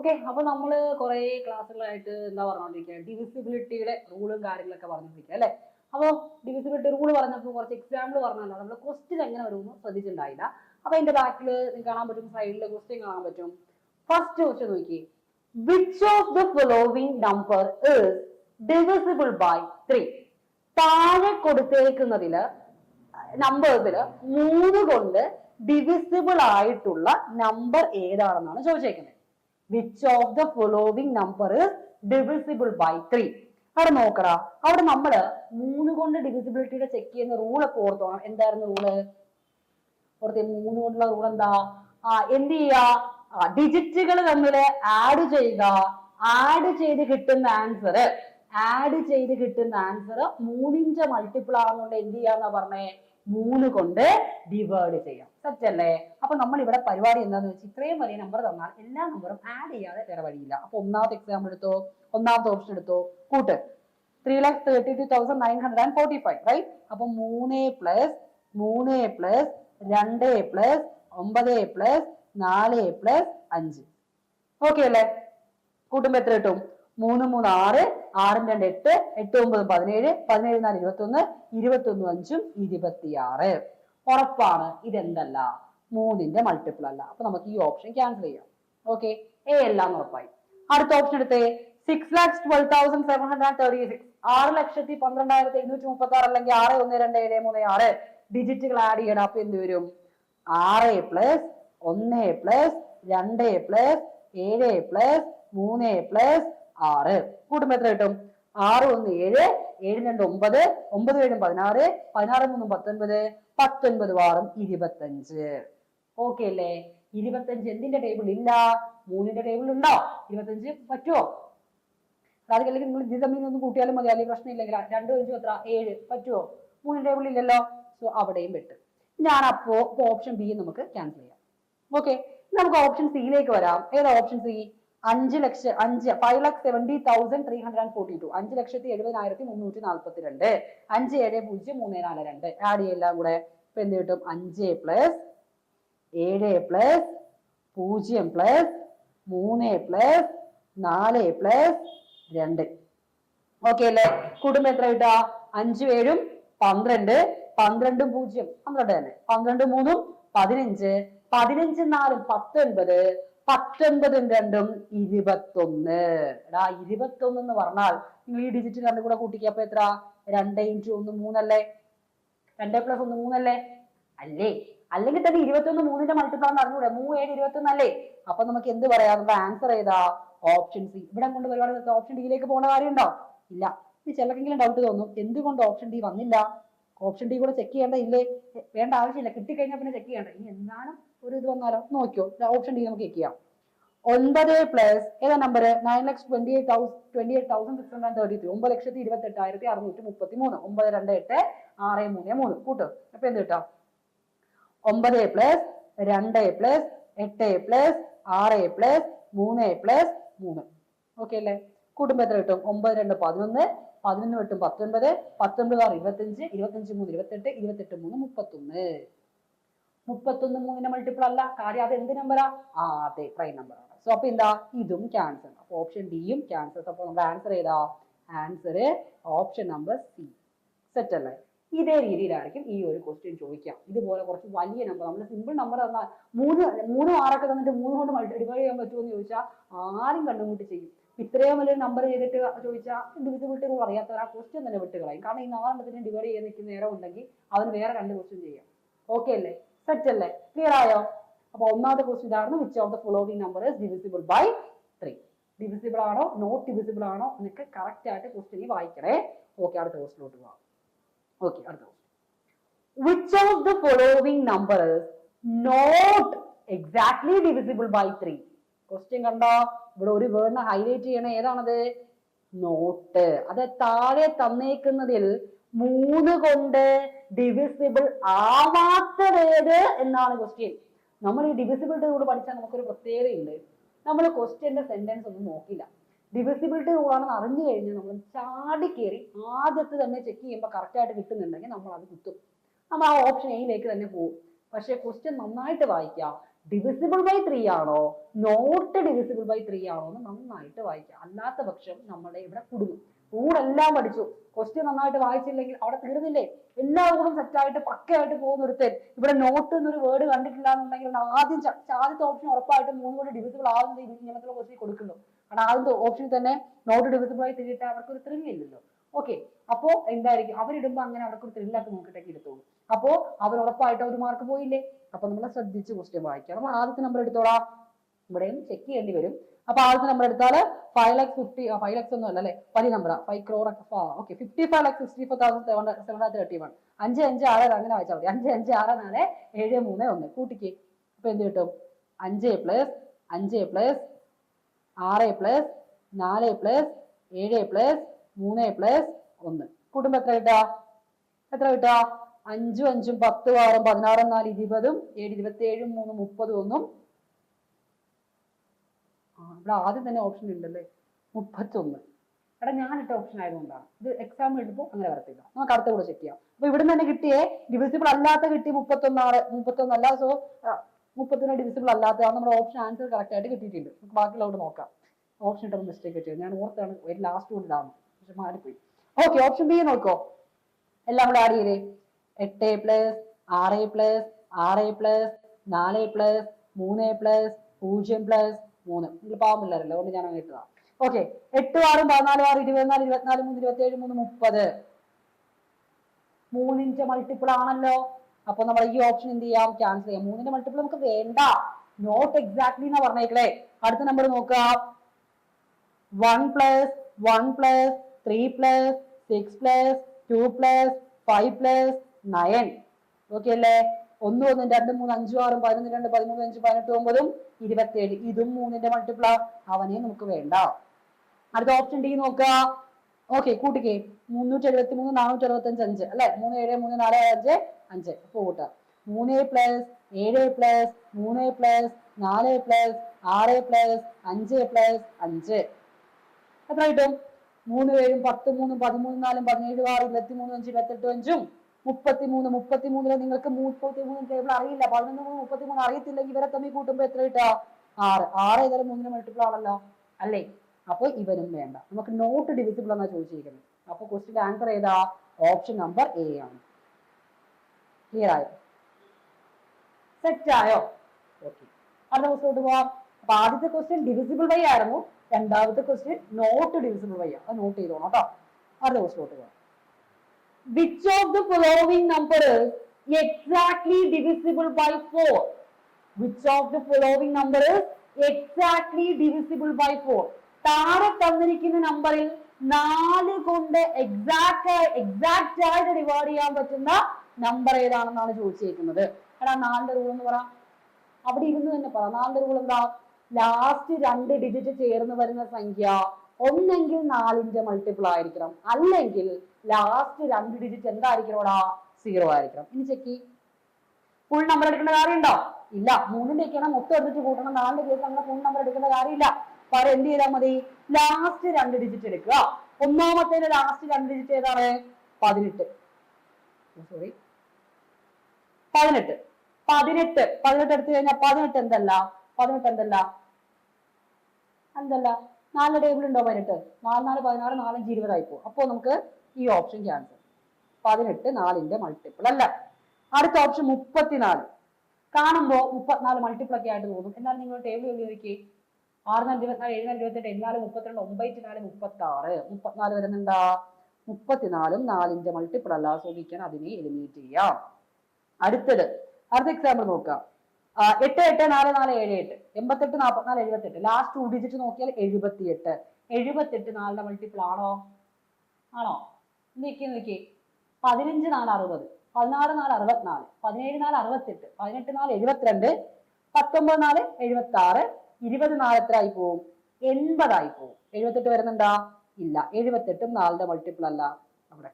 Okay അപ്പൊ നമ്മൾ കുറെ ക്ലാസ്സുകളായിട്ട് എന്താ പറഞ്ഞോണ്ടിരിക്കുക ഡിവിസിബിലിറ്റിയുടെ റൂളും കാര്യങ്ങളൊക്കെ പറഞ്ഞോണ്ടിരിക്കുക അല്ലെ? അപ്പോൾ ഡിവിസിബിലിറ്റി റൂൾ പറഞ്ഞപ്പോൾ കുറച്ച് എക്സാമ്പിൾ പറഞ്ഞല്ലോ. നമ്മൾ ക്വസ്റ്റ്യൻ എങ്ങനെ വരുമെന്ന് ശ്രദ്ധിച്ചിട്ടുണ്ടായില്ല. അപ്പൊ അതിന്റെ ബാക്കിൽ കാണാൻ പറ്റും സൈഡിൽ ക്വസ്റ്റ്യൻ കാണാൻ പറ്റും. ഫസ്റ്റ് ക്വസ്റ്റ്യൻ നോക്കി which of the following number is divisible by three താഴെ കൊടുത്തേക്കുന്നതിൽ നമ്പേഴ്സിൽ മൂന്ന് കൊണ്ട് ഡിവിസിബിൾ ആയിട്ടുള്ള നമ്പർ ഏതാണെന്നാണ് ചോദിച്ചേക്കുന്നത് which of the following number is divisible by three അവിടെ നോക്കടാ അവിടെ നമ്മൾ മൂന്ന് കൊണ്ട് ഡിവിസിബിലിറ്റിയുടെ ചെക്ക് ചെയ്യുന്ന റൂൾ ഒക്കെ ഓർത്തോണം എന്തായിരുന്നു റൂൾ ഓർത്തെ മൂന്ന് കൊണ്ടുള്ള റൂൾ എന്താ? ആ എന്ത് ചെയ്യാ ഡിജിറ്റുകൾ തമ്മിൽ ആഡ് ചെയ്യുക. ആഡ് ചെയ്ത് കിട്ടുന്ന ആൻസർ ആഡ് ചെയ്ത് കിട്ടുന്ന ആൻസർ മൂന്നിന്റെ മൾട്ടിപ്പിൾ ആണെന്നുണ്ട് എന്ത് ചെയ്യാന്നാ പറഞ്ഞേ? മൂന്ന് കൊണ്ട് ഡിവൈഡ് ചെയ്യാം സെറ്റ് അല്ലേ? അപ്പൊ നമ്മൾ ഇവിടെ പരിപാടി എന്താന്ന് വെച്ചാൽ ഇത്രയും വലിയ നമ്പർ തന്നാൽ എല്ലാ നമ്പറും ആഡ് ചെയ്യാതെ വേറെ വഴിയില്ല. അപ്പൊ ഒന്നാമത്തെ എക്സാമ്പിൾ എടുത്തോ? ഒന്നാമത്തെ ഓപ്ഷൻ എടുത്തോ? കൂട്ട്. Three lakh thirty two thousand nine hundred and forty five right അപ്പൊ മൂന്ന് പ്ലസ് മൂന്ന് പ്ലസ് രണ്ട് പ്ലസ് ഒമ്പത് പ്ലസ് നാല് പ്ലസ് അഞ്ച്. ഓക്കെ അല്ലേ? കൂട്ടുമ്പോ എത്ര കിട്ടും? മൂന്ന് മൂന്ന് ആറ് ആറും രണ്ട് എട്ട് എട്ട് ഒമ്പത് പതിനേഴ് പതിനേഴ് നാല് ഇരുപത്തി ഒന്ന് ഇരുപത്തി ഒന്ന് അഞ്ചും ഇരുപത്തിയാറ്. ഉറപ്പാണ് ഇതെന്തല്ല? മൂന്നിന്റെ മൾട്ടിപ്പിൾ അല്ല. അപ്പൊ നമുക്ക് ഈ ഓപ്ഷൻ ക്യാൻസൽ ചെയ്യാം. ഓക്കെ എ എല്ലാം ഉറപ്പായി. അടുത്ത ഓപ്ഷൻ എടുത്തേ. Six lakhs twelve thousand seven hundred thirty six ആറ് ലക്ഷത്തി പന്ത്രണ്ടായിരത്തി എഴുന്നൂറ്റി മുപ്പത്തി ആറ് അല്ലെങ്കിൽ ആറ് ഒന്ന് രണ്ട് ഏഴ് മൂന്ന് ആറ്. ഡിജിറ്റുകൾ ആഡ് ചെയ്യണം. അപ്പൊ എന്ത് വരും? ആറ് പ്ലസ് ഒന്ന് പ്ലസ് രണ്ട് പ്ലസ് ഏഴ് പ്ലസ് മൂന്ന് പ്ലസ് ആറ്. കൂടുമ്പോ എത്ര കിട്ടും? ആറ് ഒന്ന് ഏഴ് ഏഴ് രണ്ട് ഒമ്പത് ഒമ്പത് ഏഴും പതിനാറ് പതിനാറ് മൂന്നും പത്തൊൻപത് പത്തൊൻപത് വാറും ഇരുപത്തഞ്ച്. ഓക്കെ അല്ലേ? ഇരുപത്തഞ്ച് എന്തിന്റെ ടേബിൾ ഇല്ല? മൂന്നിന്റെ ടേബിൾ ഉണ്ടോ? ഇരുപത്തഞ്ച് പറ്റുമോ അത് അല്ലെങ്കിൽ നിങ്ങൾ ഇത് തമ്മിൽ ഒന്ന് കൂട്ടിയാലും മതി അല്ലെങ്കിൽ പ്രശ്നമില്ലെങ്കിൽ. രണ്ടു അഞ്ചും എത്ര? ഏഴ്. പറ്റുമോ മൂന്ന് ടേബിൾ ഇല്ലല്ലോ? സോ അവിടെയും വെട്ട്. ഞാൻ അപ്പോ ഓപ്ഷൻ ബി നമുക്ക് ക്യാൻസൽ ചെയ്യാം. ഓക്കെ നമുക്ക് ഓപ്ഷൻ സിയിലേക്ക് വരാം. ഏതാ ഓപ്ഷൻ സി അഞ്ച് ലക്ഷം അഞ്ച് five lakh seventy thousand three hundred and forty two അഞ്ച് ലക്ഷത്തി എഴുപതിനായിരത്തി മുന്നൂറ്റി നാൽപ്പത്തി രണ്ട് അഞ്ച് ഏഴ് പൂജ്യം മൂന്ന് നാല് രണ്ട്. ആഡ് ചെയ്യെല്ലാം കൂടെ ഇപ്പൊ എന്ത് കിട്ടും? അഞ്ച് പ്ലസ് ഏഴ് പ്ലസ് പൂജ്യം പ്ലസ് മൂന്ന് പ്ലസ് നാല് പ്ലസ് രണ്ട്. ഓക്കെ അല്ലേ? കുടുംബം എത്ര കിട്ടുക? അഞ്ചു പേരും പന്ത്രണ്ട്. പന്ത്രണ്ടും പൂജ്യം പന്ത്രണ്ട് തന്നെ. പന്ത്രണ്ട് മൂന്നും പതിനഞ്ച്. പതിനഞ്ച് നാലും പത്തൊൻപത്. പത്തൊൻപതും രണ്ടും ഇരുപത്തൊന്ന്. എടാ ഇരുപത്തൊന്ന് എന്ന് പറഞ്ഞാൽ നിങ്ങൾ ഈ ഡിജിറ്റ് രണ്ടും കൂടെ കൂട്ടിക്കുക അപ്പൊ എത്ര രണ്ട് ഇന്റു ഒന്ന് മൂന്നല്ലേ? രണ്ട് പ്ലസ് ഒന്ന് മൂന്നല്ലേ? അല്ലേ? അല്ലെങ്കിൽ തന്നെ ഇരുപത്തൊന്ന് മൂന്നിന്റെ മൾട്ടിപ്പിൾ എന്ന് അറിഞ്ഞൂടെ? മൂന്ന് ഏഴ് ഇരുപത്തൊന്ന് അല്ലേ അപ്പൊ നമുക്ക് എന്ത് പറയാം? നമ്മുടെ ആൻസർ ഏതാ? ഓപ്ഷൻ സി ഇവിടെ കൊണ്ട് പരിപാടി ഓപ്ഷൻ ഡിയിലേക്ക് പോകുന്ന കാര്യമുണ്ടോ? ഇല്ല. ഇത് ചിലർക്കെങ്കിലും ഡൗട്ട് തോന്നും. എന്തുകൊണ്ട് ഓപ്ഷൻ ഡി വന്നില്ല? ഓപ്ഷൻ ഡി കൂടെ ചെക്ക് ചെയ്യേണ്ട ഇല്ലേ വേണ്ട ആവശ്യമില്ല. കിട്ടിക്കഴിഞ്ഞാൽ പിന്നെ ചെക്ക് ചെയ്യണ്ട. ഇനി എന്നാലും ഒരു ഇത് വന്നാലോ? നോക്കിയോ. ഓപ്ഷൻ ഡി നമുക്ക് ചെയ്യാം. ഒൻപത് പ്ലസ് ഏതാ number nine lakhs twenty eight thousand twenty eight thousand six hundred thirty three ഒമ്പത് ലക്ഷത്തി ഇരുപത്തി എട്ടായിരത്തി അറുന്നൂറ്റി മുപ്പത്തി മൂന്ന് ഒമ്പത് രണ്ട് എട്ട് ആറ് മൂന്ന് മൂന്ന്. കൂട്ട്? അപ്പൊ എന്ത് കിട്ടാം ഒമ്പത് പ്ലസ് രണ്ട് പ്ലസ് എട്ട് പ്ലസ് ആറ് പ്ലസ് മൂന്ന് പ്ലസ് മൂന്ന്. ഓക്കെ അല്ലേ? കൂട്ടുമ്പോ എത്ര കിട്ടും? ഒമ്പത് രണ്ട് പതിനൊന്ന്. പതിനൊന്ന് കിട്ടും പത്തൊൻപത്. പത്തൊൻപത് ആറ് ഇരുപത്തഞ്ച് ഇരുപത്തഞ്ച് മൂന്ന് ഇരുപത്തെട്ട്. ഇരുപത്തെട്ട് മൂന്ന് മുപ്പത്തൊന്ന്. മുപ്പത്തൊന്ന് മൂന്നിന്റെ മൾട്ടിപ്പിൾ അല്ല. കാര്യം അത് എന്ത് നമ്പറാ ആ? അതെ പ്രൈം ആണ്. സോ അപ്പൊ എന്താ? ഇതും ക്യാൻസർ അപ്പൊ ഓപ്ഷൻ ഡിയും ക്യാൻസർ അപ്പോൾ നമ്മുടെ ആൻസർ ഏതാ? Answer option number C set അല്ലേ? ഇതേ രീതിയിലായിരിക്കും ഈ ഒരു ക്വസ്റ്റ്യൻ ചോദിക്കാം ഇതുപോലെ കുറച്ച് വലിയ നമ്പർ നമ്മൾ സിമ്പിൾ നമ്പർ തന്നാൽ മൂന്ന് മൂന്ന് ആറൊക്കെ തന്നിട്ട് മൂന്ന് കൊണ്ട് മൾട്ടി ഡിവൈഡ് ചെയ്യാൻ പറ്റുമോ എന്ന് ചോദിച്ചാൽ ആരും കണ്ടുമുട്ടി ചെയ്യും. ഇത്രയും വലിയൊരു നമ്പർ ചെയ്തിട്ട് ചോദിച്ചാൽ ഇത് റൂൾ അറിയാത്തവർ ആ ക്വസ്റ്റ്യൻ തന്നെ വിട്ട് കളയും കാരണം ഈ നാലെണ്ണത്തിന് ഡിവൈഡ് ചെയ്യാൻ നിൽക്കുന്ന നേരം ഉണ്ടെങ്കിൽ അവന് വേറെ രണ്ട് ക്വസ്റ്റ്യൻ ചെയ്യാം. ഓക്കെ അല്ലേ? സെറ്റ് അല്ലേ? ക്ലിയർ ആയോ? അപ്പൊ ഒന്നാമത്തെ ക്വസ്റ്റ്യൻ ഇതാണ് which of the following number divisible by three divisible ആണോ? നോട്ട് ഡിവിസിബിൾ ആണോ? എന്നൊക്കെ കറക്റ്റ് ആയിട്ട് ക്വസ്റ്റ്യൻ വായിക്കണേ. ഓക്കെ അടുത്ത ക്വസ്റ്റിലോട്ട് പോവാം. ഓക്കെ അടുത്ത question which of the following number not exactly divisible by three question കണ്ടോ? ഇവിടെ ഒരു വേർഡിനെ ഹൈലൈറ്റ് ചെയ്യണ. ഏതാണത്? നോട്ട് അത് താഴെ തന്നേക്കുന്നതിൽ മൂന്ന് കൊണ്ട് ഡിവിസിബിൾ ആവാത്തതേത് എന്നാണ് ക്വസ്റ്റ്യൻ നമ്മൾ ഈ ഡിവിസിബിലിറ്റി കൂടെ പഠിച്ചാൽ നമുക്കൊരു പ്രത്യേകതയുണ്ട്. നമ്മൾ ക്വസ്റ്റ്യന്റെ സെന്റൻസ് ഒന്നും നോക്കില്ല. ഡിവിസിബിലിറ്റി റൂളാണെന്ന് അറിഞ്ഞു കഴിഞ്ഞാൽ നമ്മൾ ചാടി കയറി ആദ്യത്തെ തന്നെ ചെക്ക് ചെയ്യുമ്പോൾ കറക്റ്റ് ആയിട്ട് കിട്ടുന്നുണ്ടെങ്കിൽ നമ്മൾ അത് കിട്ടും നമ്മൾ ആ ഓപ്ഷൻ എയിലേക്ക് തന്നെ പോകും. പക്ഷേ ക്വസ്റ്റ്യൻ നന്നായിട്ട് വായിക്കാം ഡിവിസിബിൾ ബൈ ത്രീ ആണോ? നോട്ട് ഡിവിസിബിൾ ബൈ ത്രീ ആണോ എന്ന് നന്നായിട്ട് വായിക്കാം അല്ലാത്ത പക്ഷം നമ്മുടെ ഇവിടെ കുടുങ്ങും. റൂളെല്ലാം പഠിച്ചു. ക്വസ്റ്റ്യൻ നന്നായിട്ട് വായിച്ചില്ലെങ്കിൽ അവിടെ തീർന്നില്ലേ? എല്ലാ കൂടും സെറ്റായിട്ട് പക്കയായിട്ട് പോകുന്ന ഒരുത്തൻ ഇവിടെ നോട്ട് എന്നൊരു വേർഡ് കണ്ടിട്ടില്ല എന്നുണ്ടെങ്കിൽ ആദ്യം ആദ്യത്തെ ഓപ്ഷൻ ഉറപ്പായിട്ട് മൂന്ന് കൂടി ഡിവിസിബിൾ ആവുന്നത് ഇങ്ങനത്തെ ക്വസ്റ്റ്യൻ കൊടുക്കുന്നു കാരണം ആദ്യത്തെ ഓപ്ഷനിൽ തന്നെ നോട്ട് ഡിവിസിബിൾ ആയി തിരിയിട്ട് അവർക്ക് ഒരു ത്രില്ലില്ലല്ലോ ഓക്കെ അപ്പോ എന്തായിരിക്കും? അവരിടുമ്പോ അങ്ങനെ അവർക്ക് ഒരു ത്രില്ലാക്കി നോക്കിയിട്ടൊക്കെ എടുത്തോളൂ അപ്പോ അവർ ഉറപ്പായിട്ട് ഒരു മാർക്ക് പോയില്ലേ? അപ്പൊ നമ്മൾ ശ്രദ്ധിച്ച് ക്വസ്റ്റ്യൻ വായിക്കണം. നമ്മൾ ആദ്യത്തെ നമ്പർ എടുത്തോളാം. ഇവിടെയും ചെക്ക് ചെയ്യേണ്ടി വരും. അപ്പൊ ആദ്യത്തെ നമ്പർ എടുത്താൽ five lakhs fifty five lakhs ഒന്നും അല്ല അല്ലെ? വലിയ നമ്പറാ five crore okay fifty five lakhs sixty four thousand seven seven hundred thirty one അഞ്ച് അഞ്ച് ആറ് അങ്ങനെ വായിച്ചാൽ മതി. അഞ്ച് അഞ്ച് ആറ് നാല് ഏഴ് മൂന്ന് ഒന്ന്. കൂട്ടിക്ക്. അപ്പൊ എന്ത് കിട്ടും? അഞ്ച് പ്ലസ് അഞ്ച് പ്ലസ് ആറ് പ്ലസ് നാല് പ്ലസ് ഏഴ് പ്ലസ് മൂന്ന് പ്ലസ് ഒന്ന്. കൂട്ടുമ്പോ എത്ര കിട്ടാ എത്ര കിട്ടാ അഞ്ചും അഞ്ചും പത്തും ആറും പതിനാറും നാല് ഇരുപതും ഏഴ് ഇരുപത്തി ഏഴും മൂന്ന് മുപ്പതും ഒന്നും ഇവിടെ ആദ്യം തന്നെ ഓപ്ഷൻ ഉണ്ടല്ലേ? മുപ്പത്തൊന്ന്. എടാ ഞാൻ ഇട്ട ഓപ്ഷൻ ആയതുകൊണ്ടാണ് ഇത് എക്സാം എഴുതുമ്പോൾ അങ്ങനെ വരത്തില്ല. നമുക്ക് അടുത്ത കൂടെ ചെക്ക് ചെയ്യാം. അപ്പൊ ഇവിടെ തന്നെ കിട്ടിയേ ഡിവിസിബിൾ അല്ലാത്ത കിട്ടി മുപ്പത്തൊന്ന് ആണ് മുപ്പത്തൊന്ന് അല്ല സോ മുപ്പത്തൊന്ന് ഡിവിസിബിൾ അല്ലാത്ത നമ്മുടെ ഓപ്ഷൻ ആൻസർ കറക്റ്റ് ആയിട്ട് കിട്ടിയിട്ടുണ്ട്. നമുക്ക് ബാക്കിയുള്ളവർ നോക്കാം. ഓപ്ഷൻ ഇട്ടൊരു മിസ്റ്റേക്ക് പറ്റിയത് ഞാൻ ഓർത്താണ് ഒരു ലാസ്റ്റ് ഇടാന്ന് പക്ഷെ മാറിപ്പോയി. ഓക്കെ ഓപ്ഷൻ ബി നോക്കോ. എല്ലാം കൂടെ ആഡ് ചെയ്തേ. എട്ട് പ്ലസ് ആറ് പ്ലസ് ആറ് പ്ലസ് നാല് പ്ലസ് മൂന്ന് പ്ലസ് പൂജ്യം പ്ലസ് മൂന്ന്. നിങ്ങൾ പാവം പിള്ളേരല്ലേ? അതുകൊണ്ട് ഞാൻ അങ്ങനെ ഇട്ടതാ. ഓക്കെ എട്ട് ആറും പതിനാല് ആറ് ഇരുപത്തിനാല് ഇരുപത്തിനാല് മൂന്ന് ഇരുപത്തി ഏഴ് മൂന്ന് മുപ്പത്. മൂന്നിന്റെ മൾട്ടിപ്പിൾ ആണല്ലോ. അപ്പൊ നമ്മൾ ഈ ഓപ്ഷൻ എന്ത് ചെയ്യാം? ക്യാൻസൽ ചെയ്യാം. മൂന്നിന്റെ മൾട്ടിപ്പിൾ നമുക്ക് വേണ്ട. നോട്ട് എക്സാക്ട്ലി എന്നാ പറഞ്ഞേക്കളേ അടുത്ത നമ്പർ നോക്കുക. One plus one plus three plus six plus two plus five plus nine okay അല്ലേ? ഒന്ന് ഒന്നും രണ്ടും മൂന്ന് അഞ്ചും ആറും പതിനൊന്ന് രണ്ട് പതിമൂന്ന് അഞ്ച് പതിനെട്ട് ഒമ്പതും ഇരുപത്തിയേഴ്. ഇതും മൂന്നിന്റെ മൾട്ടിപ്പിളാ അവനെ നമുക്ക് വേണ്ട. അടുത്ത ഓപ്ഷൻ ഡി നോക്കുക. ഓക്കെ കൂട്ടിക്കേ മുന്നൂറ്റി എഴുപത്തി മൂന്ന് നാനൂറ്റി അറുപത്തി അഞ്ച് അല്ലെ? മൂന്ന് ഏഴ് മൂന്ന് നാല് അഞ്ച് അഞ്ച്. അപ്പൊ കൂട്ടുക. മൂന്ന് പ്ലസ് ഏഴ് പ്ലസ് മൂന്ന് പ്ലസ് നാല് പ്ലസ് ആറ് പ്ലസ് അഞ്ച് പ്ലസ് അഞ്ച്. എത്ര കിട്ടും? മൂന്ന് പേരും പത്ത് മൂന്നും പതിമൂന്ന് നാലും പതിനേഴ് ആറ് ഇരുപത്തി മൂന്ന് അഞ്ച് ഇരുപത്തെട്ട് അഞ്ചും. മുപ്പത്തി മൂന്ന് മുപ്പത്തി നിങ്ങൾക്ക് മുപ്പത്തിമൂന്ന് ടേബിൾ അറിയില്ല. പതിനൊന്ന് മൂന്ന് മുപ്പത്തി മൂന്ന് അറിയത്തില്ലെങ്കിൽ ഇവരെ തമ്മിൽ കൂട്ടുമ്പോൾ എത്ര കിട്ടുക? ആറ്. ആറ് ഏതായാലും മൂന്നിന് മൾട്ടിപ്പിൾ ആണല്ലോ. അല്ലേ? അപ്പോൾ ഇവനും വേണ്ട. നമുക്ക് നോട്ട് ഡിവിസിബിൾ എന്നാ ചോദിച്ചിരിക്കുന്നത്. അപ്പൊ ക്വസ്റ്റിന്റെ ആൻസർ ഏതാ? ഓപ്ഷൻ നമ്പർ എ ആണ്. ക്ലിയർ ആയോ? സെറ്റ് ആയോ? ഓക്കെ അടുത്ത ക്വസ്റ്റ്യൻ പോവാം. അപ്പൊ ആദ്യത്തെ ക്വസ്റ്റ്യൻ ഡിവിസിബിൾ വൈ ആയിരുന്നു. രണ്ടാമത്തെ ക്വസ്റ്റ്യൻ നോട്ട് ഡിവിസിബിൾ വൈ അത് നോട്ട് ചെയ്തോണം കേട്ടോ. അടുത്ത ക്വസ്റ്റ്യൻ പോവാം. Which of the following number exactly divisible by four which of the following number exactly divisible by four താഴെ തന്നിരിക്കുന്ന നമ്പറിൽ നാല് കൊണ്ട് എക്സാക്ട് എക്സാക്ട് ആയിട്ട് ഡിവൈഡ് ചെയ്യാൻ പറ്റുന്ന നമ്പർ ഏതാണെന്നാണ് ചോദിച്ചിരിക്കുന്നത് എടാ നാലിന്റെ റൂൾ എന്ന് പറ. അവിടെ ഇരുന്ന് തന്നെ പറ. നാലിന്റെ റൂൾ എന്താ? ലാസ്റ്റ് രണ്ട് ഡിജിറ്റ് ചേർന്ന് വരുന്ന സംഖ്യ ഒന്നെങ്കിൽ നാലിന്റെ മൾട്ടിപ്പിൾ ആയിരിക്കണം. അല്ലെങ്കിൽ ലാസ്റ്റ് രണ്ട് ഡിജിറ്റ് എന്തായിരിക്കണോടാ? സീറോ ആയിരിക്കണം. ഇനി ചെക്ക് ഫുൾ നമ്പർ എടുക്കേണ്ട കാര്യമുണ്ടോ? ഇല്ല. മൂന്നിന്റെ ഒക്കെയാണ് മൊത്തം എടുത്തിട്ട് കൂട്ടണം. നാലിന്റെ കേസ് അങ്ങനെ ഫുൾ നമ്പർ എടുക്കേണ്ട കാര്യമില്ല. പകരം എന്ത് ചെയ്താൽ മതി? ലാസ്റ്റ് രണ്ട് ഡിജിറ്റ് എടുക്കുക. ഒന്നാമത്തേന്റെ ലാസ്റ്റ് രണ്ട് ഡിജിറ്റ് ഏതാണ്? പതിനെട്ട്. സോറി പതിനെട്ട്. പതിനെട്ട്. പതിനെട്ട് എടുത്തു കഴിഞ്ഞാൽ പതിനെട്ട് എന്തല്ല? പതിനെട്ട് എന്തല്ല? എന്തല്ല? നാല് ടേബിൾ ഉണ്ടോ പതിനെട്ട്. നാല് നാല് പതിനാറ് നാലഞ്ച് ഇരുപതായി പോകും അപ്പോൾ നമുക്ക് ഈ ഓപ്ഷൻ ക്യാൻസൽ പതിനെട്ട് നാലിന്റെ മൾട്ടിപ്പിൾ അല്ല. അടുത്ത ഓപ്ഷൻ മുപ്പത്തിനാല്. കാണുമ്പോൾ മുപ്പത്തിനാല് മൾട്ടിപ്പിൾ ഒക്കെ ആയിട്ട് തോന്നും. എന്നാൽ നിങ്ങൾ ടേബിൾ എഴുതി നോക്കി ആറ് നാല് ഇരുപത്തിനാല് ഏഴ് നാല് ഇരുപത്തെട്ട് എന്നാൽ മുപ്പത്തിരണ്ട് ഒമ്പത്തി നാല് മുപ്പത്തി ആറ് മുപ്പത്തിനാല് വരുന്നുണ്ടാ മുപ്പത്തിനാലും നാലിന്റെ മൾട്ടിപ്പിൾ അല്ല. സോ വി അതിനെ എലിമിനേറ്റ് ചെയ്യാം. അടുത്തത്. അടുത്ത എക്സാമ്പിൾ നോക്കാം. എട്ട് എട്ട് നാല് നാല് ഏഴ് എട്ട്. എൺപത്തെട്ട് നാൽപ്പത്തിനാല് എഴുപത്തെട്ട്. ലാസ്റ്റ് ടു ഡിജിറ്റ് നോക്കിയാൽ എഴുപത്തിയെട്ട്. എഴുപത്തെട്ട് നാലിന്റെ മൾട്ടിപ്പിൾ ആണോ? ആണോ? നിക്കി നിക്കി. പതിനഞ്ച് നാല് അറുപത്. പതിനാറ് നാല് അറുപത്തിനാല്. പതിനേഴ് നാല് അറുപത്തെട്ട്. പതിനെട്ട് നാല് എഴുപത്തിരണ്ട്. പത്തൊമ്പത് നാല് എഴുപത്തി ആറ് ഇരുപത് നാല് എത്ര ആയി പോവും? എൺപതായി പോവും. എഴുപത്തെട്ട് വരുന്നുണ്ടാ? ഇല്ല. എഴുപത്തെട്ടും നാലിന്റെ മൾട്ടിപ്പിൾ അല്ല. അവിടെ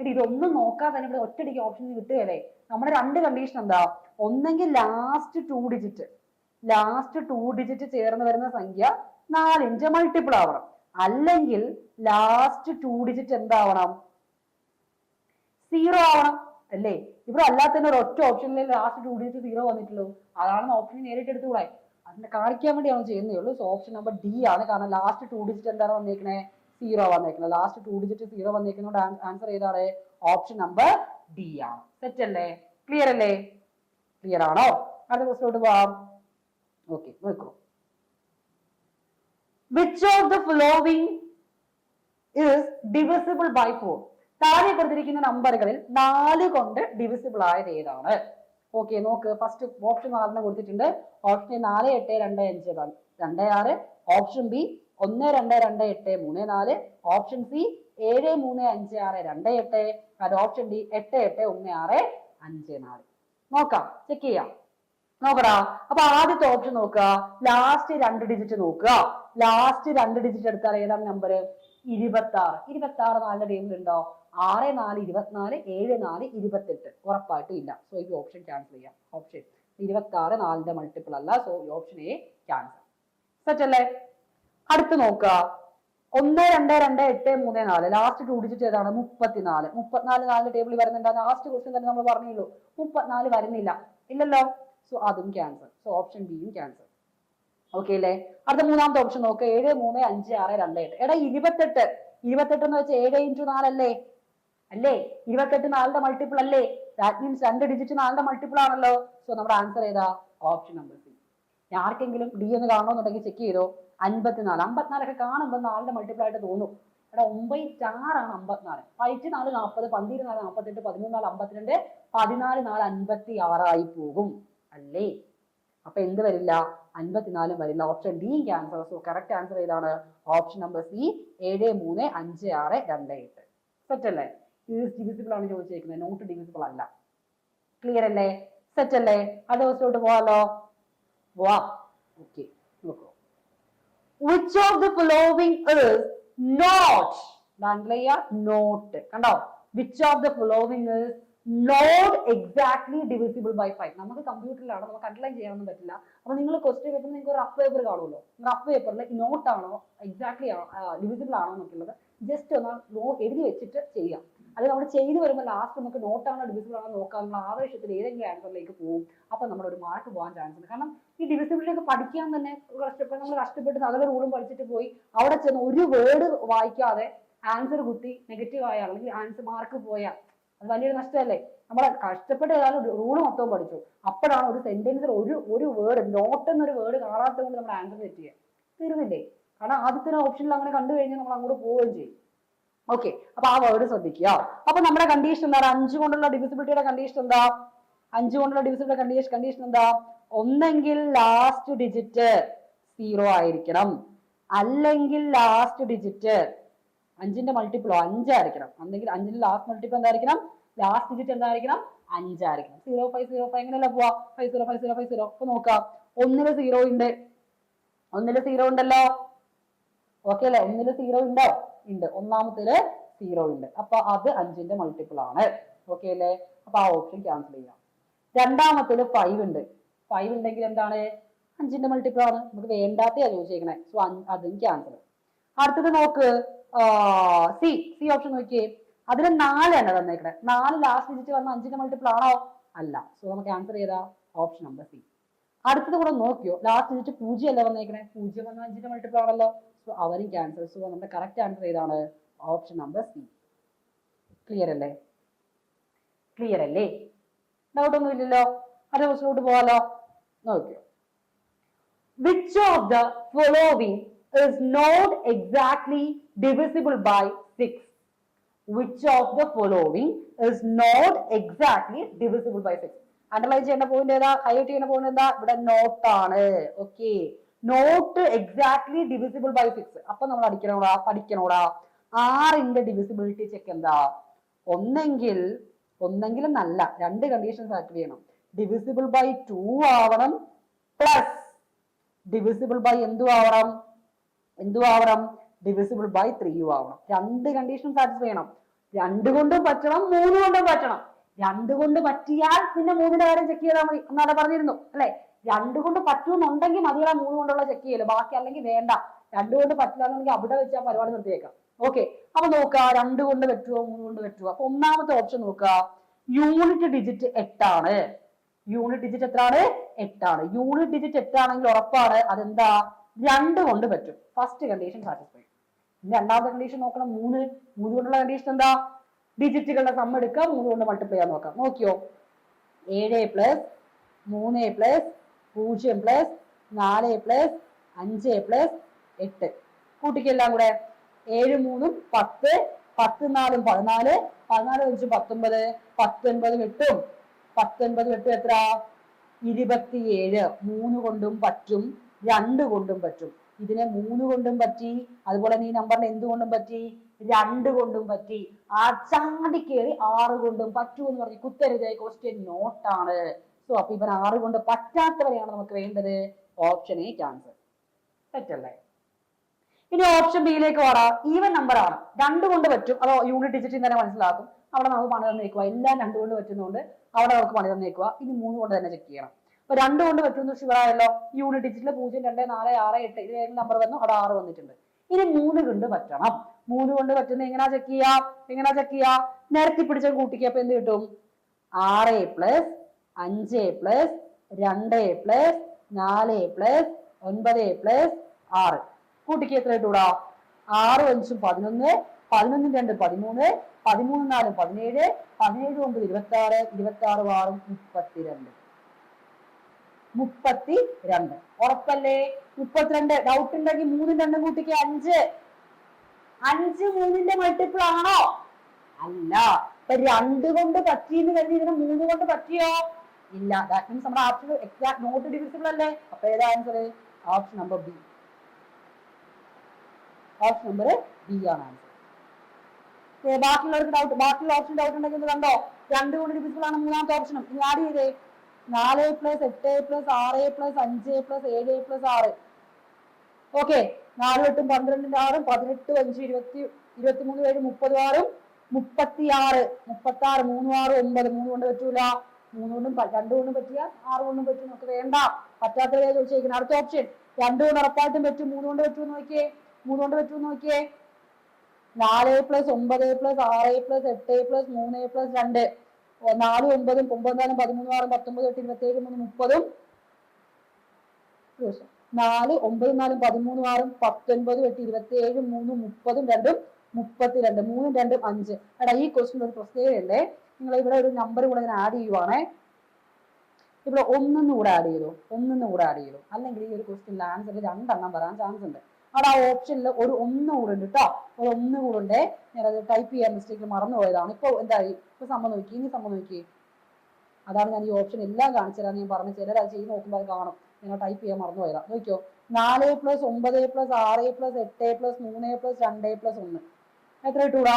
ഇതൊന്നും നോക്കാതെ തന്നെ ഇവിടെ ഒറ്റയടിക്ക് ഓപ്ഷൻ കിട്ടുകയല്ലേ? നമ്മുടെ രണ്ട് കണ്ടീഷൻ എന്താ? ഒന്നെങ്കിൽ last two digit last two digit ചേർന്ന് വരുന്ന സംഖ്യ നാലിഞ്ച് മൾട്ടിപ്പിൾ ആവണം. അല്ലെങ്കിൽ ലാസ്റ്റ് ടു ഡിജിറ്റ് എന്താവണം? സീറോ ആവണം. അല്ലേ? ഇവിടെ അല്ലാത്തതിന് ഒരു ഒറ്റ ഓപ്ഷനിൽ ലാസ്റ്റ് ടു ഡിജിറ്റ് സീറോ വന്നിട്ടുള്ളൂ. അതാണ് ഓപ്ഷൻ നേരിട്ട് എടുത്തുകൂടെ? അതിനെ കാണിക്കാൻ വേണ്ടിയാണ് ചെയ്യുന്നേ ഉള്ളൂ. സോ ഓപ്ഷൻ നമ്പർ ഡി ആണ്. കാരണം ലാസ്റ്റ് ടു ഡിജിറ്റ് എന്താണ് വന്നേക്കണേ? സീറോ വന്നേക്കുന്നത് ലാസ്റ്റ് ടു ഡിജിറ്റ് സീറോ വന്നേക്കുന്നതുകൊണ്ട് ആൻസർ ഏതാണ്? ഓപ്ഷൻ നമ്പർ ഡി ആണ് സെറ്റ് അല്ലേ? ക്ലിയർ അല്ലേ? ക്ലിയർ ആണോ? അടുത്ത ക്വസ്റ്റിലോട്ട് പോവാം. ഓക്കെ നോക്കൂ. Which of the following is divisible by four താഴെ കൊടുത്തിരിക്കുന്ന നമ്പറുകളിൽ നാല് കൊണ്ട് ഡിവിസിബിൾ ആയത് ഏതാണ്? ഓക്കെ നോക്ക്. ഫസ്റ്റ് ഓപ്ഷൻ നാലെണ്ണം കൊടുത്തിട്ടുണ്ട്. ഓപ്ഷൻ നാല് എട്ട് രണ്ട് അഞ്ച് രണ്ട് ആറ്. ഓപ്ഷൻ ബി ഒന്ന് രണ്ട് രണ്ട് എട്ട് മൂന്ന് നാല്. ഓപ്ഷൻ സി ഏഴ് മൂന്ന് അഞ്ച് ആറ് രണ്ട് എട്ട് അത് ഓപ്ഷൻ ഡി എട്ട് എട്ട് ഒന്ന് ആറ് അഞ്ച് നാല്. നോക്കാം ചെക്ക് ചെയ്യാം. നോക്കടാ അപ്പൊ ആദ്യത്തെ ഓപ്ഷൻ നോക്കുക. ലാസ്റ്റ് രണ്ട് ഡിജിറ്റ് നോക്കുക. ലാസ്റ്റ് രണ്ട് ഡിജിറ്റ് എടുത്താൽ ഏതാണ് നമ്പർ ഇരുപത്തി ആറ് ഇരുപത്തി ആറ് നാലിന്റെ ടേബിൾ ഉണ്ടോ? ആറ് നാല് ഇരുപത്തിനാല് ഏഴ് നാല് ഇരുപത്തെട്ട്. ഉറപ്പായിട്ടും ഇല്ല. സോ ഈ ഓപ്ഷൻ ക്യാൻസൽ ചെയ്യാം. ഓപ്ഷൻ ഇരുപത്തി ആറ് നാലിന്റെ മൾട്ടിപ്പിൾ അല്ല. സോ ഈ ഓപ്ഷൻ എ ക്യാൻസൽ സെറ്റ് അല്ലേ? അടുത്ത് നോക്കുക. ഒന്ന് രണ്ട് രണ്ട് എട്ട് മൂന്ന് നാല്. ലാസ്റ്റ് ടു ഡിജിറ്റ് ഏതാണ്? മുപ്പത്തിനാല്. മുപ്പത്തിനാല് നാല് ടേബിൾ വരുന്നുണ്ട്. ലാസ്റ്റ് ക്വസ്റ്റ്യൻ തന്നെ നമ്മൾ പറഞ്ഞുള്ളൂ. മുപ്പത്തിനാല് വരുന്നില്ല. ഇല്ലല്ലോ? സോ അതും ക്യാൻസർ സോ ഓപ്ഷൻ ബിയും ക്യാൻസർ ഓക്കെ അല്ലേ? അടുത്ത മൂന്നാമത്തെ ഓപ്ഷൻ നോക്ക്. ഏഴ് മൂന്ന് അഞ്ച് ആറ് രണ്ട് എട്ട്. എടാ ഇരുപത്തെട്ട്. ഇരുപത്തെട്ട് എന്ന് വെച്ചാൽ ഏഴ് ഇന്റു നാലല്ലേ അല്ലേ? ഇരുപത്തെട്ട് നാലിന്റെ മൾട്ടിപ്പിൾ അല്ലേ? ദാറ്റ് മീൻസ് രണ്ട് ഡിജിറ്റ് നാലിന്റെ മൾട്ടിപ്പിൾ ആണല്ലോ. സോ നമ്മുടെ ആൻസർ ഏതാ? ഓപ്ഷൻ നമ്പർ സി ആർക്കെങ്കിലും ഡി എന്ന് കാണണമെന്നുണ്ടെങ്കിൽ ചെക്ക് ചെയ്തോ. അൻപത്തിനാല്. അമ്പത്തിനാലൊക്കെ കാണുമ്പോൾ നാലിന്റെ മൾട്ടിപ്പിൾ ആയിട്ട് തോന്നും. എടാ ഒമ്പത് ആറാണ് അമ്പത്തിനാല് പതിറ്റ് നാല് നാൽപ്പത് പന്തിര് നാല് നാൽപ്പത്തെട്ട് പതിമൂന്ന് നാല് അമ്പത്തിരണ്ട് പതിനാല് നാല് അൻപത്തി ആറായി പോകും. അല്ലേ? അപ്പൊ എന്ത് വരില്ല? അൻപത്തിനാലും വരില്ല. Option D cancel so correct answer ഏതാണ്? ഓപ്ഷൻ നമ്പർ സി ഏഴ് മൂന്ന് അഞ്ച് ആറ് രണ്ട് എട്ട്. സെറ്റ് അല്ലേ? ഇത് ഡിവിസിബിൾ ആണ് ചോദിച്ചേക്കുന്നത് നോട്ട് ഡിവിസിബിൾ അല്ല. ക്ലിയർ അല്ലേ? സെറ്റ് അല്ലേ? അടുത്ത ദിവസത്തോട്ട് പോവാലോ. പോവാം ഓക്കെ നോക്കൂ. Which of the following is not ബാംഗ്ലയ not കണ്ടോ? Which of the following is not exactly divisible by five നമുക്ക് കമ്പ്യൂട്ടറിലാണ് നമുക്ക് അണ്ടർലൈൻ ചെയ്യാനൊന്നും പറ്റില്ല. അപ്പൊ നിങ്ങൾ ക്വസ്റ്റ്യൻ പേപ്പർ നിങ്ങൾക്ക് റഫ് പേപ്പർ കാണുമല്ലോ. റഫ് പേപ്പറിൽ നോട്ട് ആണോ എക്സാക്ട്ലി ഡിവിസിബിൾ ആണോ എന്നൊക്കെയുള്ളത് ജസ്റ്റ് ഒന്ന് എഴുതി വെച്ചിട്ട് ചെയ്യാം. അത് നമ്മൾ ചെയ്തു വരുമ്പോൾ ലാസ്റ്റ് നമുക്ക് നോട്ടാണോ ഡിവിസിബിൾ ആണോ നോക്കാനുള്ള ആവേശത്തിൽ ഏതെങ്കിലും ആൻസറിലേക്ക് പോകും. അപ്പൊ നമ്മൾ ഒരു മാർക്ക് പോകാൻ ചാൻസ് ഉണ്ട്. കാരണം ഈ ഡിവിസിബിലിറ്റി ഒക്കെ പഠിക്കാൻ തന്നെ കഷ്ടപ്പെട്ട് നമ്മൾ കഷ്ടപ്പെട്ട് നല്ല റൂളും പഠിച്ചിട്ട് പോയി അവിടെ ചെന്ന് ഒരു വേർഡ് വായിക്കാതെ ആൻസർ കുത്തി നെഗറ്റീവ് ആയ അല്ലെങ്കിൽ ആൻസർ മാർക്ക് പോയാൽ അത് വലിയൊരു നഷ്ടമല്ലേ? നമ്മൾ കഷ്ടപ്പെട്ട് ഏതായാലും റൂൾ മൊത്തം പഠിച്ചു. അപ്പോഴാണ് ഒരു സെന്റൻസിൽ ഒരു ഒരു വേർഡ് നോട്ട് എന്നൊരു വേർഡ് കാണാത്തത് കൊണ്ട് നമ്മുടെ ആൻസർ തെറ്റ് ചെയ്യുക തീർന്നില്ലേ? കാരണം ആദ്യത്തെ ഓപ്ഷനിൽ അങ്ങനെ കണ്ടു കഴിഞ്ഞാൽ നമ്മൾ അങ്ങോട്ട് പോവുകയും ചെയ്യും. ഓക്കെ അപ്പൊ ആ വേർഡ് ശ്രദ്ധിക്കുക. അപ്പൊ നമ്മുടെ കണ്ടീഷൻ എന്താണ് അഞ്ചു കൊണ്ടുള്ള ഡിവിസിബിലിറ്റിയുടെ കണ്ടീഷൻ എന്താ? അഞ്ചു കൊണ്ടുള്ള ഡിവിസിബിലിറ്റി കണ്ടീഷൻ എന്താ? ഒന്നെങ്കിൽ ലാസ്റ്റ് ഡിജിറ്റ് സീറോ ആയിരിക്കണം. അല്ലെങ്കിൽ ലാസ്റ്റ് ഡിജിറ്റ് അഞ്ചിന്റെ മൾട്ടിപ്പിളോ അഞ്ചായിരിക്കണം അല്ലെങ്കിൽ അഞ്ചിന്റെ ലാസ്റ്റ് മൾട്ടിപ്പിൾ എന്തായിരിക്കണം? ലാസ്റ്റ് ഡിജിറ്റ് എന്തായിരിക്കണം? അഞ്ചായിരിക്കണം സീറോ ഫൈവ് സീറോ ഫൈവ് എങ്ങനെയല്ല പോവാ? Five zero five zero five zero അപ്പൊ നോക്കാം. ഒന്നിൽ സീറോ ഉണ്ട്. ഒന്നിൽ സീറോ ഉണ്ടല്ലോ. ഓക്കെ അല്ലേ? ഒന്നിൽ സീറോ ഉണ്ടോ? ഉണ്ട്. ഒന്നാമത്തേൽ സീറോ ഉണ്ട്. അപ്പൊ അത് അഞ്ചിന്റെ മൾട്ടിപ്പിൾ ആണ്. ഓക്കെ അല്ലേ? അപ്പൊ ആ ഓപ്ഷൻ ക്യാൻസൽ ചെയ്യാം. രണ്ടാമത്തേൽ ഫൈവ് ഉണ്ട്. ഫൈവ് ഉണ്ടെങ്കിൽ എന്താണ്? അഞ്ചിന്റെ മൾട്ടിപ്പിൾ ആണ്. നമുക്ക് വേണ്ടാത്തയാ ചോദിച്ചേക്കണേ സോ അതും ക്യാൻസൽ അടുത്തത് നോക്ക്. സി സി ഓപ്ഷൻ നോക്കിയേ. അതിന് നാലാണ് തന്നേക്കണേ. നാല് ലാസ്റ്റ് ഡിജിറ്റ് വന്ന അഞ്ചിന്റെ മൾട്ടിപ്പിൾ ആണോ? അല്ല. സോ നമുക്ക് ആൻസർ ചെയ്താ ഓപ്ഷൻ നമ്പർ സി അടുത്തത് കൂടെ നോക്കിയോ. ലാസ്റ്റ് ഡിജിറ്റ് പൂജ്യം അല്ല വന്നേക്കണേ? പൂജ്യം വന്ന അഞ്ചിന്റെ മൾട്ടിപ്പിൾ ആണല്ലോ. സോ അവരും ക്യാൻസൽ സോ നമ്മുടെ കറക്റ്റ് ആൻസർ ഏതാണ്? ഓപ്ഷൻ നമ്പർ സി ക്ലിയർ അല്ലേ? ക്ലിയർ അല്ലേ? ഡൗട്ട് ഒന്നും ഇല്ലല്ലോ. അടുത്ത ക്വസ്റ്റിലോട്ട് പോവാലോ. നോക്കിയോ which of the following is not exactly divisible by 6 which of the following is not exactly divisible by 6 underline ചെയ്യേണ്ട പോയിന്റ് ഏതാ? ഹൈലൈറ്റ് ചെയ്യുന്ന പോയിന്റ് എന്താ? ഇവിടെ നോട്ട് ആണ്. Okay not exactly divisible by six അപ്പൊ നമ്മൾ അടിക്കണോടാ? പഠിക്കണോടാ? ആറിന്റെ ഡിവിസിബിലിറ്റി ചെക്ക് എന്താ? ഒന്നെങ്കിൽ ഒന്നെങ്കിലും നല്ല. രണ്ട് കണ്ടീഷൻസ് ആക്ട് ചെയ്യണം. ഡിവിസിബിൾ ബൈ ടു ആവണം പ്ലസ് ഡിവിസിബിൾ ബൈ എന്തു ആവണം? എന്തു ആവണം? ഡിവിസിബിൾ ബൈ ത്രീയും ആവണം. രണ്ട് കണ്ടീഷൻ സാറ്റിസ്ഫൈ ചെയ്യണം. രണ്ട് കൊണ്ടും പറ്റണം മൂന്ന് കൊണ്ടും പറ്റണം. രണ്ട് കൊണ്ട് പറ്റിയാൽ പിന്നെ മൂന്നിന്റെ കാര്യം ചെക്ക് ചെയ്താൽ മതി. എന്നാണ് പറഞ്ഞിരുന്നു അല്ലെ? രണ്ട് കൊണ്ട് പറ്റുമെന്നുണ്ടെങ്കിൽ മതിയുടെ മൂന്ന് കൊണ്ടുള്ള ചെക്ക് ചെയ്യൽ. ബാക്കി അല്ലെങ്കിൽ വേണ്ട. രണ്ട് കൊണ്ട് പറ്റില്ല എന്നുണ്ടെങ്കിൽ അവിടെ വെച്ച് ആ പരിപാടി നിർത്തിയേക്കാം. ഓക്കെ അപ്പൊ നോക്കുക രണ്ട് കൊണ്ട് പറ്റുമോ മൂന്ന് കൊണ്ട് പറ്റുമോ അപ്പൊ ഒന്നാമത്തെ ഓപ്ഷൻ നോക്കുക യൂണിറ്റ് ഡിജിറ്റ് എട്ടാണ്. യൂണിറ്റ് ഡിജിറ്റ് എത്രയാണ് എട്ടാണ്. യൂണിറ്റ് ഡിജിറ്റ് എട്ടാണെങ്കിൽ ഉറപ്പാണ് അതെന്താ? രണ്ട് കൊണ്ട് പറ്റും. ഫസ്റ്റ് കണ്ടീഷൻ സാറ്റിസ്ഫൈ ഇനി രണ്ടാമത്തെ കണ്ടീഷൻ നോക്കണം മൂന്ന്. മൂന്ന് കൊണ്ടുള്ള കണ്ടീഷൻ എന്താ? ഡിജിറ്റുകളുടെ സം മൂന്ന് കൊണ്ട് മൾട്ടിപ്ലൈ ചെയ്യാൻ നോക്കാം. നോക്കിയോ? ഏഴ് പ്ലസ് മൂന്ന് പ്ലസ് പൂജ്യം പ്ലസ് നാല് പ്ലസ് അഞ്ച് പ്ലസ് എട്ട്. കൂട്ടിക്കെല്ലാം കൂടെ ഏഴ് മൂന്നും പത്ത് പത്ത് നാലും പതിനാല് പതിനാല് അഞ്ചും പത്തൊമ്പത് പത്തൊൻപത് എട്ടും. പത്തൊൻപത് എട്ടും എത്ര ഇരുപത്തിയേഴ്. മൂന്ന് കൊണ്ടും പറ്റും രണ്ട് കൊണ്ടും പറ്റും. ഇതിനെ മൂന്ന് കൊണ്ടും പറ്റി അതുപോലെ ഈ നമ്പറിന് എന്തുകൊണ്ടും പറ്റി? രണ്ട് കൊണ്ടും പറ്റി. ആ ചാടി കയറി ആറ് കൊണ്ടും പറ്റൂ എന്ന് പറഞ്ഞ് കുത്തരുത്. ക്വസ്റ്റ്യൻ നോട്ടാണ് സോ അപ്പൊ ഇവൻ ആറ് കൊണ്ട് പറ്റാത്തവരെയാണ് നമുക്ക് വേണ്ടത്? ഓപ്ഷൻ എ ക്യാൻസർ തെറ്റല്ലേ? ഇനി ഓപ്ഷൻ ബിയിലേക്ക് വരാം ഈവൻ നമ്പർ ആണ്. രണ്ട് കൊണ്ട് പറ്റും. അതോ യൂണിറ്റ് ഡിജിറ്റിൽ തന്നെ മനസ്സിലാക്കും. അവിടെ നമുക്ക് പണി തന്നേക്കുക എല്ലാം രണ്ട് കൊണ്ട് പറ്റുന്നതുകൊണ്ട് അവിടെ നമുക്ക് പണി തന്നേക്കുക ഇനി മൂന്ന് കൊണ്ട് തന്നെ ചെക്ക് ചെയ്യണം. അപ്പൊ രണ്ട് കൊണ്ട് പറ്റുമെന്ന് ഷുവറായല്ലോ യൂണിറ്റ് ഡിജിറ്റിൽ പൂജ്യം രണ്ട് നാല് ആറ് എട്ട് ഇത് ഏഴ് നമ്പർ വന്നു? അവിടെ ആറ് വന്നിട്ടുണ്ട്. ഇനി മൂന്ന് കൊണ്ട് പറ്റണം. മൂന്ന് കൊണ്ട് പറ്റുന്ന എങ്ങനെ ചെക്ക് ചെയ്യാം? എങ്ങനെ ചെക്ക് ചെയ്യാം? നിരത്തി പിടിച്ച കൂട്ടിക്ക് അപ്പൊ എന്ത് കിട്ടും? ആറ് പ്ലസ് അഞ്ച് പ്ലസ് രണ്ട് പ്ലസ് നാല് പ്ലസ് ഒൻപത് പ്ലസ് ആറ്. കൂട്ടിക്ക് എത്ര കിട്ടൂടാ? ആറ് അഞ്ചും പതിനൊന്ന് പതിനൊന്നും രണ്ട് പതിമൂന്ന് പതിമൂന്ന് നാലും പതിനേഴ് പതിനേഴ് ഒമ്പത് ഇരുപത്തി ആറ് ഇരുപത്തി ആറ് ആറും മുപ്പത്തിരണ്ട്. മുപ്പത്തി രണ്ട് ഉറപ്പല്ലേ? മുപ്പത്തിരണ്ട്. ഡൗട്ട് ഉണ്ടെങ്കിൽ മൂന്നും രണ്ടും കൂട്ടിക്ക് അഞ്ച്. അഞ്ച് മൂന്നിന്റെ മൾട്ടിപ്പിൾ ആണോ? അല്ല. ഇപ്പൊ രണ്ട് കൊണ്ട് പറ്റിയെന്ന് കരുതി ഇതിനെ മൂന്ന് കൊണ്ട് പറ്റിയോ? ഇല്ല. ദാറ്റ് മീൻസ് നമ്മുടെ ഓപ്ഷൻ എക്സാക്ട് നോട്ട് ഡിവിസിബിൾ അല്ലേ? അപ്പൊ ഏതാ answer option number B option number B ആണ് ആൻസർ ബാക്കിയുള്ളവർക്ക് ഡൗട്ട് ബാക്കിയുള്ള ഓപ്ഷൻ ഡൗട്ട് ഉണ്ടെങ്കിൽ കണ്ടോ? രണ്ട് കൊണ്ട് ഡിവിസിബിൾ ആണ് മൂന്നാമത്തെ ഓപ്ഷനും ഇനി ആഡ് ചെയ്തേ. നാല് പ്ലസ് എട്ട് പ്ലസ് ആറ് പ്ലസ് അഞ്ച് പ്ലസ് ഏഴ് പ്ലസ് ആറ്. ഓക്കെ നാല് എട്ടും പന്ത്രണ്ടിന്റെ ആറും പതിനെട്ട് അഞ്ച് ഇരുപത്തി ഇരുപത്തി മൂന്ന് ഏഴ് മുപ്പത് ആറും മുപ്പത്തി ആറ് മുപ്പത്തി ആറ് മൂന്ന് ആറ് ഒമ്പത്. മൂന്ന് കൊണ്ട് പറ്റൂല. മൂന്ന് കൊണ്ടും പ- രണ്ട് കൊണ്ടും പറ്റിയ ആറ് കൊണ്ടും പറ്റും നമുക്ക് വേണ്ട. പറ്റാത്തവരെ ചോദിച്ചിരിക്കുന്നത് അടുത്ത ഓപ്ഷൻ രണ്ടു കൊണ്ട് ഉറപ്പായിട്ടും പറ്റും. മൂന്ന് കൊണ്ട് പറ്റുമെന്ന് നോക്കിയേ. മൂന്ന് കൊണ്ട് പറ്റുമെന്ന് നോക്കിയേ. നാല് പ്ലസ് ഒമ്പത് പ്ലസ് ആറ് പ്ലസ് എട്ട് പ്ലസ് മൂന്ന് പ്ലസ് രണ്ട്. നാലും ഒമ്പതും ഒമ്പതിനാലും പതിമൂന്ന് ആറും പത്തൊമ്പത് എട്ട് ഇരുപത്തി ഏഴ് മൂന്ന് മുപ്പതും. നാല് ഒമ്പതും നാലും പതിമൂന്നും ആറും പത്തൊൻപതും എട്ട് ഇരുപത്തി ഏഴും മൂന്നും മുപ്പതും രണ്ടും മുപ്പത്തിരണ്ട്. മൂന്നും രണ്ടും അഞ്ച്. എടാ ഈ ക്വസ്റ്റിന് ഒരു പ്രത്യേകതയുണ്ടേ. നിങ്ങൾ ഇവിടെ ഒരു നമ്പർ കൂടെ ഞാൻ ആഡ് ചെയ്യുവാണേ. ഇവിടെ ഒന്നിന്ന് കൂടെ ആഡ് ചെയ്തു. ഒന്നിന്ന് കൂടെ ആഡ് ചെയ്തു. അല്ലെങ്കിൽ ഈ ഒരു ക്വസ്റ്റിന്റെ ആൻസറിൽ രണ്ടെണ്ണം വരാൻ ചാൻസ് ഉണ്ട്. അവിടെ ആ ഓപ്ഷനിൽ ഒരു ഒന്ന് കൂടെ ഉണ്ട് കേട്ടോ ഒരു ഒന്ന് കൂടെ ഉണ്ട്. ഞാനത് ടൈപ്പ് ചെയ്യാൻ മിസ്റ്റേക്ക് മറന്നുപോയതാണ് പോയതാണ്. ഇപ്പൊ എന്തായി? ഇപ്പൊ സംഭവം നോക്കി. ഇനി സംഭവം നോക്കി. അതാണ് ഞാൻ ഈ ഓപ്ഷൻ എല്ലാം കാണിച്ചു തരാൻ ഞാൻ പറഞ്ഞു ചിലർ അത് ചെയ്ത് നോക്കുമ്പോൾ അത് കാണും. ഞാൻ ടൈപ്പ് ചെയ്യാൻ മറന്നുപോയതാണ് നോക്കിയോ? നാല് പ്ലസ് ഒമ്പത് പ്ലസ് ആറ് പ്ലസ് എട്ട് പ്ലസ് മൂന്ന് പ്ലസ് രണ്ട് പ്ലസ് ഒന്ന്. എത്ര കിട്ടൂടാ?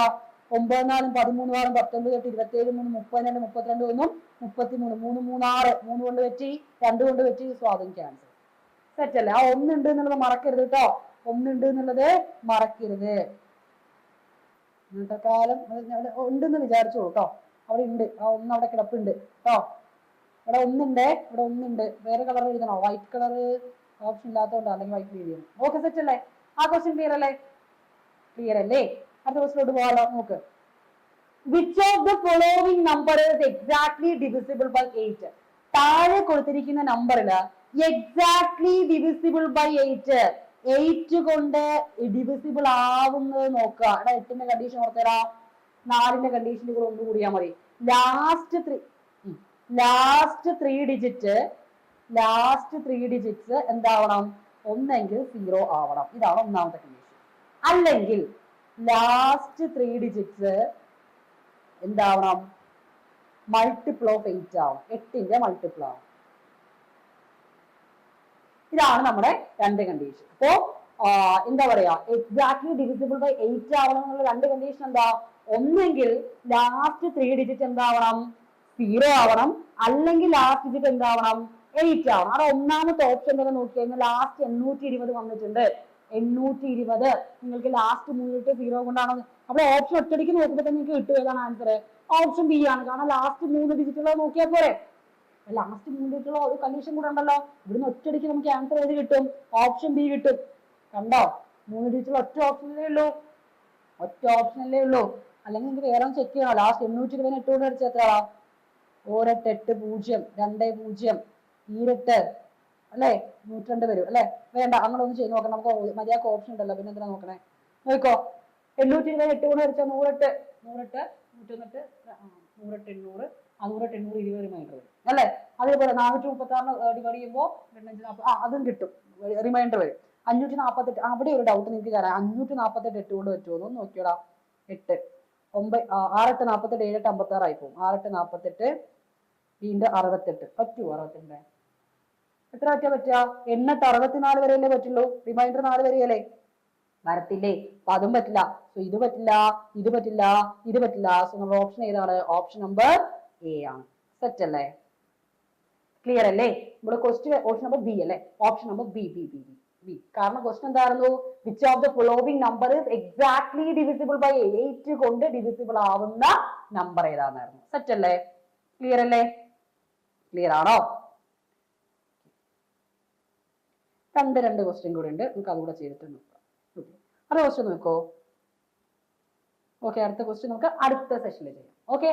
ഒമ്പത് നാലും പതിമൂന്ന് ആറും പത്തൊമ്പത് എട്ട് ഇരുപത്തേഴ് മൂന്ന് മുപ്പത് രണ്ട് മുപ്പത്തിരണ്ട് ഒന്നും മുപ്പത്തി മൂന്ന് മൂന്ന് മൂന്ന് കൊണ്ട് പറ്റി രണ്ട് കൊണ്ട് പറ്റി സ്വാധീനിക്കാൻ ക്യാൻസർ. സെറ്റ് അല്ലേ ആ ഒന്നുണ്ട് എന്നുള്ളത് മറക്കരുത് കേട്ടോ. ഒന്നുണ്ട് എന്നുള്ളത് മറക്കരുത്. ഇന്നത്തെ കാലം ഉണ്ടെന്ന് വിചാരിച്ചു കേട്ടോ. അവിടെ ഉണ്ട്. ആ ഒന്ന് അവിടെ കിടപ്പുണ്ട് കേട്ടോ. ഇവിടെ ഒന്നുണ്ട്. ഇവിടെ ഒന്നുണ്ട്. വേറെ കളർ എഴുതണോ? വൈറ്റ് കളർ ഓപ്ഷൻ ഇല്ലാത്തതുകൊണ്ട് അല്ലെങ്കിൽ വൈറ്റ് എഴുതിയാണ് ഓക്കെ സെറ്റ് അല്ലേ? ആ ക്വസ്റ്റ്യൻ ക്ലിയർ അല്ലേ? ക്ലിയർ അല്ലേ? അടുത്ത ക്വസ്റ്റിലോട്ട് പോകാലോ? നോക്ക്. Which of the following number exactly divisible by eight താഴെ കൊടുത്തിരിക്കുന്ന നമ്പറിൽ exactly divisible by eight eight കൊണ്ട് ഡിവിസിബിൾ ആവുന്നത് നോക്കുക. എടാ എട്ടിന്റെ കണ്ടീഷൻ ഓർത്തരാ നാലിന്റെ കണ്ടീഷനിൽ കൂടെ ഒന്ന് കൂടിയാൽ മതി. Last three last three digit last three digits എന്താവണം? ഒന്നെങ്കിൽ സീറോ ആവണം. ഇതാണ് ഒന്നാമത്തെ കണ്ടീഷൻ അല്ലെങ്കിൽ ലാസ്റ്റ് ത്രീ ഡിജിറ്റ്സ് എന്താവണം? മൾട്ടിപ്പിൾ ഓഫ് എയ്റ്റ് ആവും. എട്ടിന്റെ മൾട്ടിപ്പിൾ ആവും. ഇതാണ് നമ്മുടെ രണ്ട് കണ്ടീഷൻ അപ്പോ എന്താ പറയാ? എക്സാക്ട്ലി ഡിവിസിബിൾ ബൈ എയ്റ്റ് ആവണം എന്നുള്ള രണ്ട് കണ്ടീഷൻ എന്താ? ഒന്നെങ്കിൽ ലാസ്റ്റ് ത്രീ ഡിജിറ്റ് എന്താവണം? സീറോ ആവണം. അല്ലെങ്കിൽ ലാസ്റ്റ് ഡിജിറ്റ് എന്താവണം? എയ്റ്റ് ആവണം. അത് ഒന്നാമത്തെ ഓപ്ഷൻ തന്നെ നോക്കി കഴിഞ്ഞാൽ ലാസ്റ്റ് എണ്ണൂറ്റി ഇരുപത് വന്നിട്ടുണ്ട്. എണ്ണൂറ്റി ഇരുപത് നിങ്ങൾക്ക് ലാസ്റ്റ് മൂന്നിട്ട് സീറോ കൊണ്ടാണോ. അപ്പോൾ ഓപ്ഷൻ ഒറ്റടിക്ക് നോക്കുമ്പോൾ തന്നെ നിങ്ങൾക്ക് കിട്ടും. ഏതാണ് ആൻസർ ഓപ്ഷൻ ബി ആണ്. കാരണം ലാസ്റ്റ് മൂന്ന് ഡിജിറ്റുള്ളത് നോക്കിയാൽ പോരെ. ലാസ്റ്റ് മൂന്ന് ഡിജിറ്റുള്ള ഒരു കണ്ടീഷൻ കൂടെ ഉണ്ടല്ലോ. ഇവിടുന്ന് ഒറ്റടിക്ക് നമുക്ക് ആൻസർ ഏത് കിട്ടും? ഓപ്ഷൻ ബി കിട്ടും. കണ്ടോ? മൂന്ന് ഡിജിറ്റുള്ള ഒറ്റ ഓപ്ഷനല്ലേ ഉള്ളൂ. ഒറ്റ ഓപ്ഷനല്ലേ ഉള്ളൂ. അല്ലെങ്കിൽ നിങ്ങൾക്ക് വേറെ ചെക്ക് ചെയ്യണം? ലാസ്റ്റ് എണ്ണൂറ്റി ഇരുപതിന് എട്ട് കൊണ്ട് അടിച്ച എത്രയാ? ഓരെട്ട് എട്ട് പൂജ്യം രണ്ട് പൂജ്യം ഈരെട്ട് അല്ലേ? നൂറ്റിരണ്ട് വരും അല്ലേ? വേണ്ട അങ്ങനെ ഒന്ന് ചെയ്ത് നോക്കണം. നമുക്ക് മര്യാദയ്ക്ക് ഓപ്ഷൻ ഉണ്ടല്ലോ പിന്നെ എന്തിനാ നോക്കണേ? നോക്കോ. എണ്ണൂറ്റി ഇരുപത് എട്ട് കൊണ്ട് വരച്ചാൽ നൂറെട്ട്. നൂറെട്ട് നൂറ്റൊന്നിട്ട് നൂറെട്ട് എണ്ണൂറ് ആ നൂറെട്ട് എണ്ണൂറ് ഇരുപത് റിമൈൻഡർ വരും. അല്ലേ? അതേപോലെ നാനൂറ്റി മുപ്പത്തി ആറിന് ഡിവൈഡ് ചെയ്യുമ്പോൾ രണ്ടഞ്ച് നാൽപ്പത് ആ അതും കിട്ടും. റിമൈൻഡർ വരും. അഞ്ഞൂറ്റി നാൽപ്പത്തെട്ട് അവിടെ ഒരു ഡൗട്ട് നിങ്ങൾക്ക് തരാം. അഞ്ഞൂറ്റി നാൽപ്പത്തെട്ട് എട്ട് കൊണ്ട് പറ്റുമോ ഒന്ന് നോക്കിയോടാ. എട്ട്. ഒമ്പത് ആറെട്ട് നാൽപ്പത്തെട്ട് ഏഴെട്ട് അമ്പത്താറായി പോകും ആറെട്ട് നാൽപ്പത്തെട്ട് വീണ്ടും അറുപത്തെട്ട്. പറ്റുമോ അറുപത്തെട്ട് എത്ര പറ്റാ പറ്റുക? എണ്ണിട്ട് അറുപത്തിനാല് വരെയല്ലേ പറ്റുള്ളൂ. റിമൈൻഡർ നാല് വരെയല്ലേ? വരത്തില്ലേ? അപ്പൊ അതും പറ്റില്ല. സോ ഇത് പറ്റില്ല ഇത് പറ്റില്ല ഇത് പറ്റില്ല. സോ നമ്മുടെ ഓപ്ഷൻ ഏതാണ്? ഓപ്ഷൻ നമ്പർ എ ആണ്. സെറ്റ് അല്ലേ? ക്ലിയർ അല്ലേ? നമ്മുടെ ക്വസ്റ്റ്യൻ ഓപ്ഷൻ നമ്പർ ബി അല്ലേ? Option number B B B B B കാരണം ക്വസ്റ്റ്യൻ എന്തായിരുന്നു? Which of the following number is exactly divisible by eight കൊണ്ട് ഡിവിസിബിൾ ആവുന്ന നമ്പർ ഏതാണെന്നായിരുന്നു. സെറ്റ് അല്ലേ? ക്ലിയർ അല്ലേ? ക്ലിയർ ആണോ? രണ്ട് രണ്ട് ക്വസ്റ്റ്യൻ കൂടെ ഉണ്ട്. നമുക്ക് അതുകൂടെ ചെയ്തിട്ട് നോക്കാം. ഓക്കെ അടുത്ത ക്വസ്റ്റ്യൻ നോക്കോ. ഓക്കെ അടുത്ത ക്വസ്റ്റ്യൻ നമുക്ക് അടുത്ത സെഷനിൽ ചെയ്യാം. ഓക്കെ